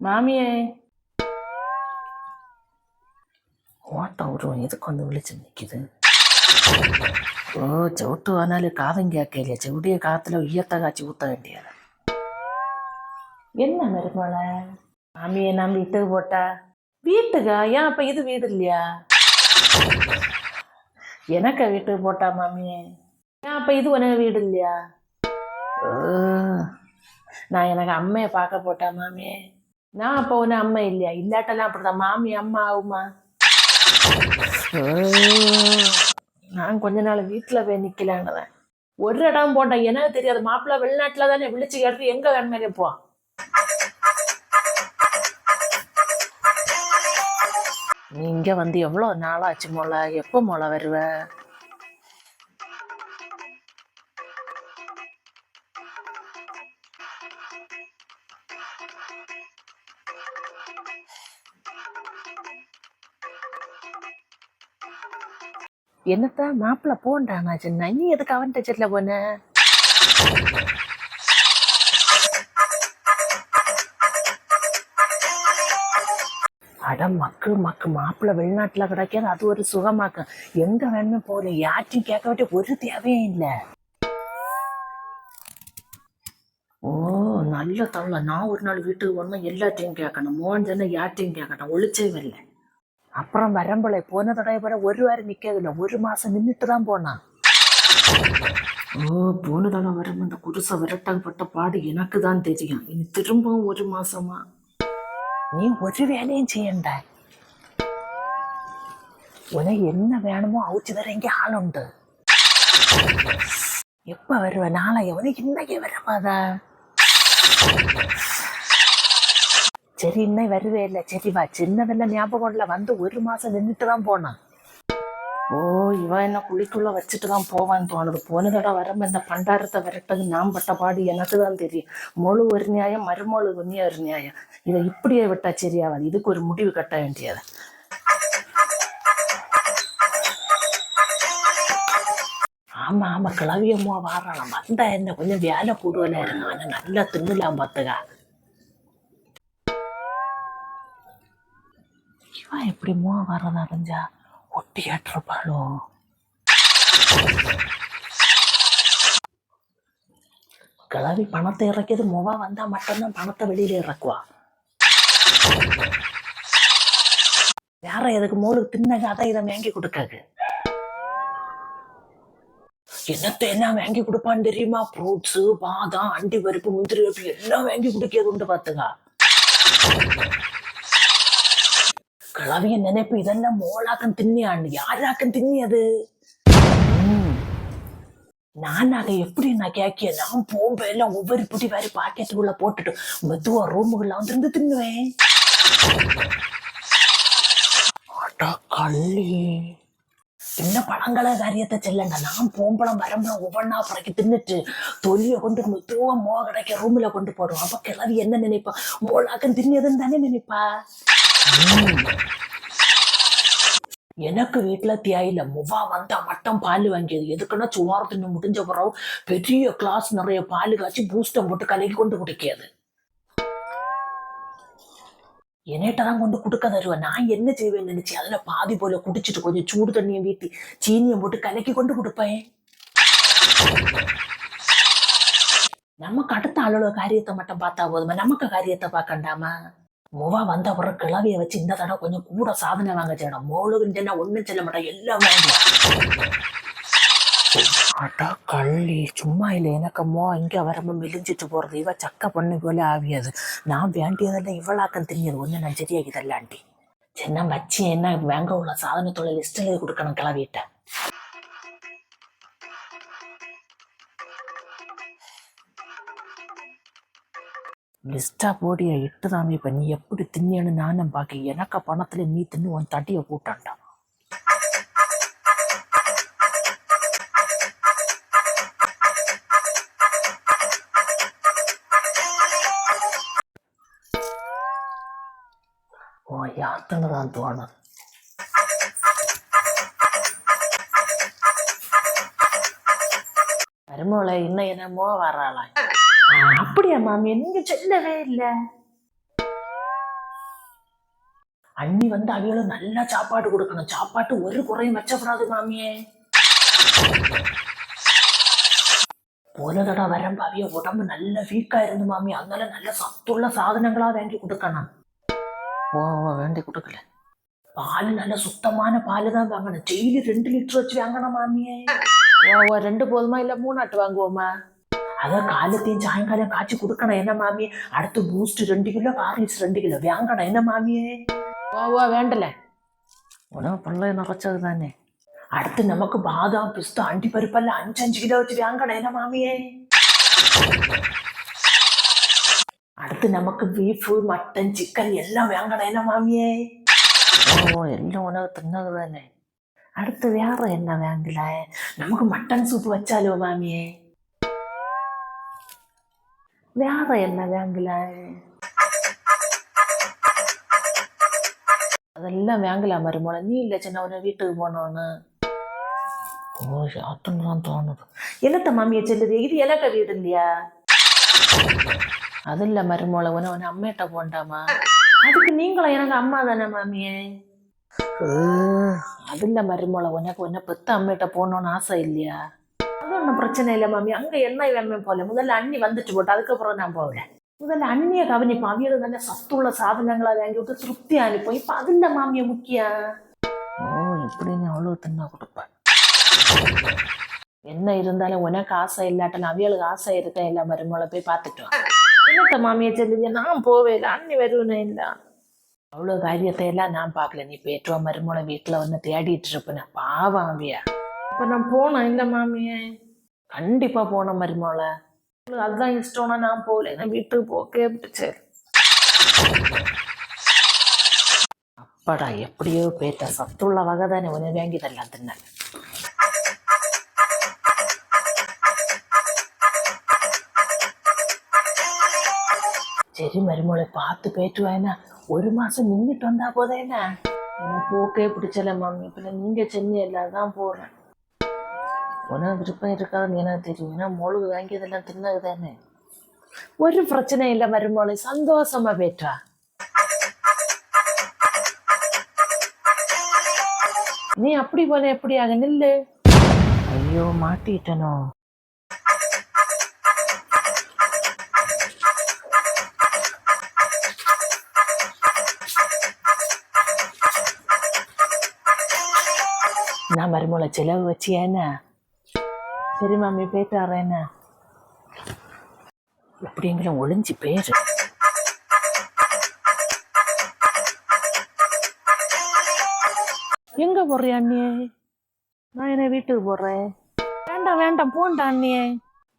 மாமியே ஓட்டம் விடுவோம் எதுக்கு வந்து விழிச்சு நிக்குது ஓ சவுட்டு ஆனாலும் காதம் கேட்கலையா செவிடிய காத்துல உயர்த்த காய்ச்சி ஊத்த வேண்டியது என்ன மருமலை மாமியை நான் வீட்டுக்கு போட்டா வீட்டுக்கா ஏன் அப்ப இது வீடு இல்லையா எனக்கா வீட்டுக்கு போட்டா மாமியே ஏன் அப்ப இது உனக்கு வீடு இல்லையா நான் எனக்கு அம்மையை பார்க்க போட்டா மாமியே நான் அப்போ ஒன்று அம்மா இல்லையா? இல்லாட்டெல்லாம் அப்படிதான் மாமி அம்மா ஆகுமா நான் கொஞ்ச நாள் வீட்டில் போய் நிற்கலான்னுதான் ஒரு இடம் போட்டேன். எனக்கு தெரியாது. மாப்பிள்ளை வெளிநாட்டில் தானே விழிச்சு கேட்டு எங்கே வேணுமே போ. நீ இங்கே வந்து எவ்வளோ நாளாச்சு மொளை? எப்போ மொளை வருவ? என்னத்தான் மாப்பிள்ளை போண்டானா சின்ன நீ எதுக்கு அவன்கிட்ட செல்ல போன? அட மக்கு மக்கு மாப்பிள்ளை வெளிநாட்டில் கிடைக்காது அது ஒரு சுகமாக்கும் எங்க வேணுமே போகல யார்ட்டையும் கேட்க வேண்டிய ஒரு தேவையும் இல்லை. ஓ நல்ல தவளை. நான் ஒரு நாள் வீட்டுக்கு வரணும் எல்லாத்தையும் கேட்கணும். மோகன் சொன்ன யார்ட்டையும் கேட்கணும். ஒழிச்சே இல்லை அப்புறம் வரம்பளை போன தடவை வர ஒரு வாரம் நிற்கதில்ல ஒரு மாசம் நின்றுட்டு தான் போனான். ஓ போன தடவை வரும் அந்த குடிசை விரட்டப்பட்ட பாடு எனக்கு தான் தெரியும். இனி திரும்பவும் ஒரு மாசமா? நீ ஒரு வேலையும் செய்யണ്ട உனக்கு என்ன வேணுமோ அவுச்சு தர இங்கே ஆளுண்டு எப்ப வருவ? நாளைய உனக்கு இன்னைக்கு வரவாதா? சரி இன்னும் வருவே இல்லை. சரி வா சின்னதெல்லாம் ஞாபகம் இல்லை வந்து ஒரு மாதம் நின்றுட்டு தான் போனான். ஓ இவன் என்ன குழிக்குள்ளே வச்சுட்டு தான் போவான்னு தோணுது. போன தடவை வரம்ப இந்த பண்டாரத்தை விரட்டது நான் பட்ட பாடு எனக்கு தான் தெரியும். மொழு ஒரு நியாயம் மறுமொழு ஒன்னிய ஒரு நியாயம். இதை இப்படியே விட்டா சரியாவாது இதுக்கு ஒரு முடிவு கட்ட வேண்டியது. ஆமாம் ஆமாம் கிளவியம்மா வாராளாம். வந்தா என்ன கொஞ்சம் வேலை கூடுவலாக இருக்கும் ஆனா நல்லா தின்னுலாம் பார்த்துக்கா. இவன் எப்படி மூவ வர்றதா தெரிஞ்சா ஒட்டி ஏற்றிருப்பாளோ? கிளவி பணத்தை இறக்கியது முவா வந்தா மட்டும்தான் பணத்தை வெளியில இறக்குவா. வேற எதுக்கு மூளுக்கு தின்னங்க அதை இதை வாங்கி கொடுக்காது. என்னத்தை என்ன வாங்கி கொடுப்பான்னு தெரியுமா? ஃப்ரூட்ஸு பாதாம் அண்டி பருப்பு முந்திரி பருப்பு எல்லாம் வாங்கி கொடுக்கிறது உண்டு பார்த்துக்கா. கிளவிய நினைப்பு இதெல்லாம் மோளாக்கம் தின்னியாண்டு யாராக்கம் தின்னியது நான் நானாக எப்படி நான் கேட்க நான் போகும்போது எல்லாம் ஒவ்வொரு புட்டி வாரி பாக்கெட்டுக்குள்ள போட்டுட்டு மெதுவா ரூமுக்குள்ள வந்துருந்து தின்னுவேன் அட கள்ளி என்ன பழங்கள காரியத்தை செல்லங்க நான் போம்பளம் வரம்பளம் ஒவ்வொன்றா பறக்கி தின்னுட்டு தொலியை கொண்டு மெதுவா மோ கிடைக்க ரூம்ல கொண்டு போடுவோம் அப்ப கிளவி என்ன நினைப்பா மோளாக்கம் தின்னதுன்னு தானே நினைப்பா எனக்கு வீட்டில் தியாயில முவா வந்தா மட்டும் பால் வாங்கியது. எதுக்குன்னா சுவார தின்னு முடிஞ்ச பிறகு பெரிய கிளாஸ் நிறைய பால் காய்ச்சி பூஸ்டம் போட்டு கலக்கி கொண்டு குடிக்காது என்னட்ட தான் கொண்டு கொடுக்க தருவேன் நான் என்ன செய்வேன் நினைச்சு அதில் பாதி போல குடிச்சிட்டு கொஞ்சம் சூடு தண்ணியை வீட்டி சீனியை போட்டு கலக்கி கொண்டு கொடுப்பேன். நமக்கு அடுத்த ஆளோட காரியத்தை மட்டும் பார்த்தா போதுமா? நமக்கு காரியத்தை பார்க்கண்டாமா? முவா வந்த அப்புறம் கிளவிய வச்சு இந்த தடவை கொஞ்சம் கூட சாதனை வாங்க செய்யணும். மோளுக்குன்னு ஒண்ணும் செல்ல மாட்டேன். எல்லாம் வாங்குவான் அடா கள்ளி சும்மா இல்லை. எனக்கம்மோ இங்கே வரம்போ மெலிஞ்சிட்டு போகிறது இவ சக்க பொண்ணு போல ஆவியாது. நான் வேண்டியதெல்லாம் இவ்வளாக்கம் தெரியாது ஒன்று நான் ஆண்டி சின்ன வச்சு என்ன வேங்க உள்ள சாதனத்தோட லிஸ்ட் எழுதி கொடுக்கணும் கிளவிட்ட லிஸ்டா போடிய இட்டுதாமே இப்ப. நீ எப்படி தின்னியன்னு நானும் பாக்க எனக்கு பணத்துல நீ தின்னு உன் தட்டிய கூட்டான்டா. ஓ யாத்தனை தான் தோணும். மருமகளை இன்னும் என்னமோ வராளா அப்படியா மாமி? நீங்க சொல்லவே இல்லை. அண்ணி வந்து அவிகளும் நல்லா சாப்பாடு கொடுக்கணும். சாப்பாட்டு ஒரு குறையும் வச்சப்படாது மாமியே போன தடவை வரம்பு அவிய உடம்பு நல்ல வீக்கா இருந்து மாமி. அதனால நல்ல சத்துள்ள சாதனங்களா வாங்கி கொடுக்கணும். ஓ ஓ, வேண்டி கொடுக்கல. பால் நல்ல சுத்தமான பால் தான் வாங்கணும். டெய்லி ரெண்டு லிட்டர் வச்சு வாங்கணும் மாமியே. ஓ ஓ ரெண்டு போதுமா இல்ல மூணாட்டு வாங்குவோமா? அதான் காலத்தையும் சாயங்காலம் காய்ச்சி கொடுக்கணும். என்ன மாமி? அடுத்து பூஸ்ட் ரெண்டு கிலோ ஹார்லிக்ஸ் ரெண்டு கிலோ. வாங்கணும். என்ன மாமியே ஓ ஓ வேண்டல. உனக்கு பிள்ளை நிறைச்சது தானே? அடுத்து நமக்கு பாதாம் பிஸ்தா அண்டி பருப்பெல்லாம் அஞ்சு அஞ்சு கிலோ வச்சு வாங்கணும். என்ன மாமியே அடுத்து நமக்கு பீஃபு மட்டன் சிக்கன் எல்லாம் வாங்கணும். என்ன மாமியே ஓ எல்லாம் உனக்கு தின்னது தானே? அடுத்து வேற என்ன வாங்கல? நமக்கு மட்டன் சூப் வச்சாலோ மாமியே வேற என்ன வாங்கல? அதெல்லாம் வாங்கலாம் மருமோள. நீ இல்லை சின்ன உடனே வீட்டுக்கு போனோன்னு. ஓ அதுன்னு தான் தோணுது. என்னத்த மாமியை செல்லுது? இது எனக்கு வீடு இல்லையா? அது இல்லை மருமோள உன உன அம்மையிட்ட போண்டாமா? அதுக்கு நீங்களும் எனக்கு அம்மா தானே மாமியே. அது இல்லை மருமோள உனக்கு உன்னை பெத்த அம்மையிட்ட போகணும்னு ஆசை இல்லையா? ஒன்றும் பிரச்சனை இல்லை மாமி. அங்கே என்ன வேணுமே போல? முதல்ல அண்ணி வந்துட்டு போட்டு அதுக்கப்புறம் நான் போகிறேன் முதல்ல அண்ணியை கவனிப்போம். அவியல் நல்ல சத்துள்ள சாதனங்களா வாங்கி விட்டு திருப்தி அனுப்போம். இப்போ அதில் மாமியை முக்கியம்? ஓ இப்படின்னு அவ்வளோ தின்னா கொடுப்பேன் என்ன இருந்தாலும் உனக்கு ஆசை இல்லாட்டும் அவியலுக்கு ஆசை இருக்க இல்லை மருமகளை போய் பார்த்துட்டு. என்னத்த மாமியை சொல்லுது? நான் போவே இல்லை. அண்ணி வருவேனே இல்லை அவ்வளோ காரியத்தை எல்லாம் நான் பார்க்கல. நீ பேட்டுவா மருமலை வீட்டில் வந்து தேடிட்டு இருப்பேன் பாவம் அவியா இப்போ நான் போனேன் இல்லை மாமியே? கண்டிப்பாக போன மருமலை அதுதான் இஷ்டம்னா நான் போகல நான் வீட்டுக்கு போக்கே சரி அப்பாடா எப்படியோ போயிட்ட சத்துள்ள வகை தானே உன்னை வாங்கிதெல்லாம் தின்ன. சரி மருமோளை பார்த்து போயிட்டு வாயினா. ஒரு மாசம் நின்றுட்டு வந்தா போதேண்ணா எனக்கு போக்கே பிடிச்சல மாமி. இப்போ நீங்க சென்னை எல்லாம் தான் போறேன் உனக்கு விருப்பம் இருக்காதுன்னு எனக்கு தெரியும். ஏன்னா மொழுகு வாங்கியதெல்லாம் தின்னது தானே. ஒரு பிரச்சனை இல்லை மருமகளை சந்தோஷமா போயிட்டா நீ அப்படி போல எப்படி ஆக நில்லு. ஐயோ மாட்டிட்டனோ. நான் மருமலை செலவு வச்சியானா சரி மாமி போயிட்டு வரேன்னா எப்படிங்கிற ஒளிஞ்சு பேரு எங்க போறியா அண்ணியே? நான் என்ன வீட்டுக்கு போறேன்? வேண்டாம் வேண்டாம் போண்டா அண்ணியே.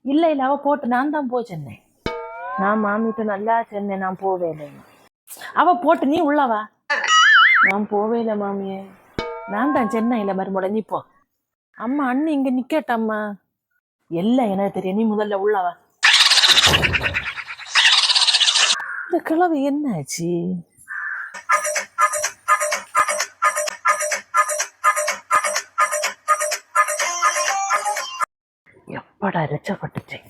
இல்ல இல்ல அவ போட்டு நான் தான் போ சொன்னேன் நான் மாமிட்ட நல்லா சொன்னேன் நான் போவே இல்லை. அவ போட்டு நீ உள்ளவா நான் போவே இல்லை மாமியே. நான் தான் சென்னையில மறுமுறை நீ போ. அம்மா அண்ணி இங்க நிக்கட்டம்மா. எல்லாம் எனக்கு தெரியும்? நீ முதல்ல உள்ளவா இந்த கிழவு என்னாச்சு? எப்படா ரச்சப்பட்டுச்சேன்